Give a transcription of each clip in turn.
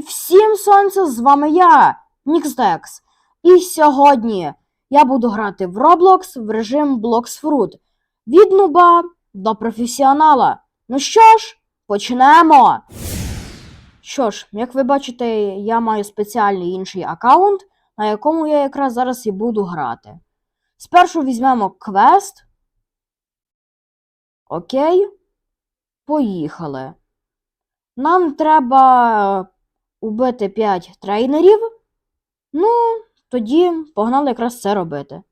всім сонця, з вами я, Нікстекс. І сьогодні я буду грати в Roblox в режим Blox Fruit. Від нуба до професіонала. Ну що ж, почнемо. Що ж, як ви бачите, я маю спеціальний інший аккаунт, на якому я якраз зараз і буду грати. Спершу візьмемо квест. Окей. Поїхали. Нам треба убити 5 трейнерів. Ну, тоді погнали якраз це робити.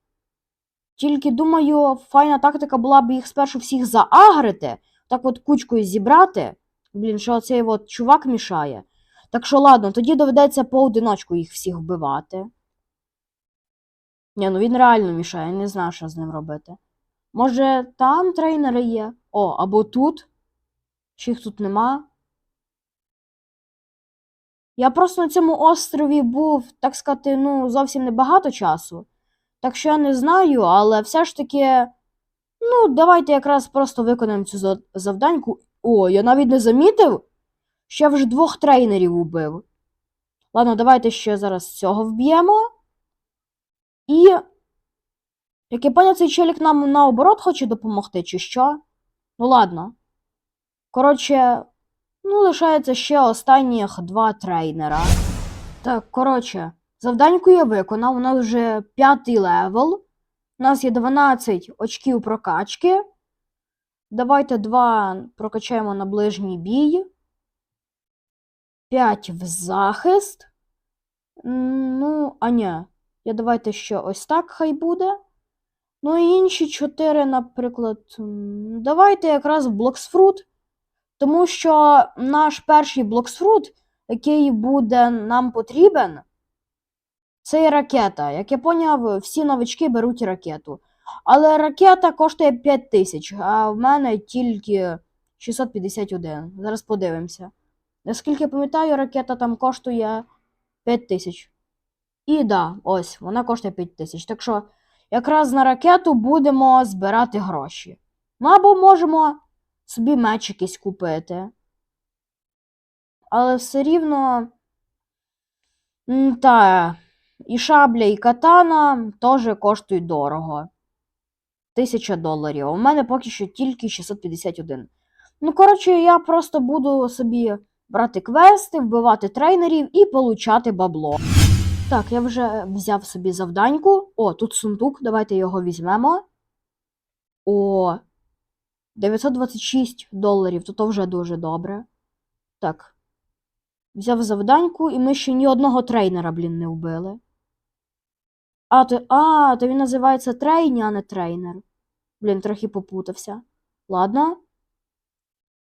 Тільки думаю, файна тактика була б їх спершу всіх заагрити, так от кучкою зібрати. Блін, що цей от чувак мішає. Так що ладно, тоді доведеться поодиночку їх всіх вбивати. Ні, ну він реально мішає, не знаю, що з ним робити. Може, там трейнери є? О, або тут? Чи їх тут нема? Я просто на цьому острові був, так сказати, ну, зовсім небагато часу. Так що я не знаю, але все ж таки. Ну, давайте якраз просто виконаємо цю завданьку. О, я навіть не замітив, що я вже двох трейнерів убив. Ладно, давайте ще зараз цього вб'ємо. І. Як я поняв, цей челік нам наоборот хоче допомогти, чи що? Ну ладно. Коротше, ну, лишається ще останніх два трейнера. Так, коротше, завданьку я виконав. У нас вже п'ятий левел. У нас є 12 очків прокачки. Давайте два прокачаємо на ближній бій. 5 в захист. Ну, а ні. Я давайте ще ось так хай буде. Ну і інші 4, наприклад. Давайте якраз в Блоксфрут. Тому що наш перший Блоксфрут, який буде нам потрібен, це є ракета. Як я поняв, всі новички беруть ракету. Але ракета коштує 5 тисяч, а в мене тільки 651. Зараз подивимося. Наскільки я пам'ятаю, ракета там коштує 5 тисяч. І да, ось, вона коштує 5 тисяч. Так що якраз на ракету будемо збирати гроші. Ну або можемо собі меч якийсь купити. Але все рівно. Та, і шабля, і катана теж коштують дорого. Тисяча доларів. У мене поки що тільки 651. Ну, коротше, я просто буду собі брати квести, вбивати трейнерів і получати бабло. Так, я вже взяв собі завданьку. О, тут сундук, давайте його візьмемо. О, 926 доларів, то то вже дуже добре. Так. Взяв завданьку, і ми ще ні одного трейнера, блін, не вбили. А, то, а, то він називається трейні, а не трейнер. Блін, трохи попутався. Ладно.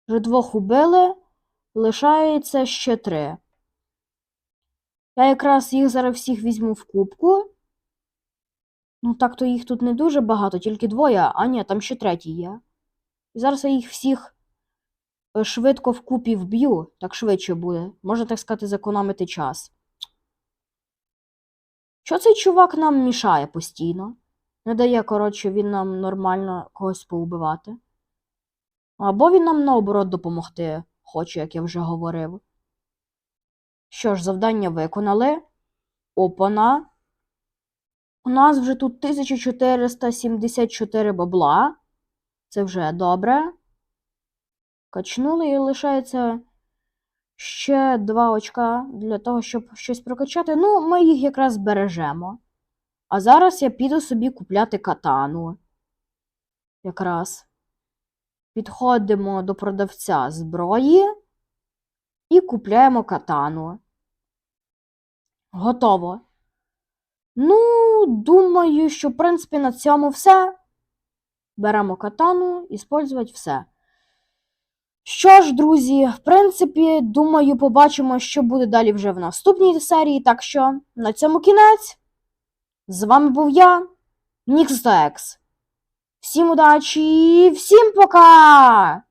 Вже двох убили. Лишається ще три. Я якраз їх зараз всіх візьму в кубку. Ну, так то їх тут не дуже багато, тільки двоє, а ні, там ще третій є. І зараз я їх всіх е, швидко вкупі вб'ю, так швидше буде. Можна так сказати, зекономити час. Що цей чувак нам мішає постійно? Не дає, коротше, він нам нормально когось поубивати. Або він нам наоборот допомогти хоче, як я вже говорив. Що ж, завдання виконали. Опана. У нас вже тут 1474 бабла. Це вже добре. Качнули і лишається ще два очка для того, щоб щось прокачати. Ну, ми їх якраз збережемо. А зараз я піду собі купляти катану. Якраз. Підходимо до продавця зброї і купляємо катану. Готово. Ну, думаю, що, в принципі, на цьому все. Беремо катану, іспользувати все. Що ж, друзі, в принципі, думаю, побачимо, що буде далі вже в наступній серії. Так що на цьому кінець. З вами був я, Нікстекс. Всім удачі і всім пока!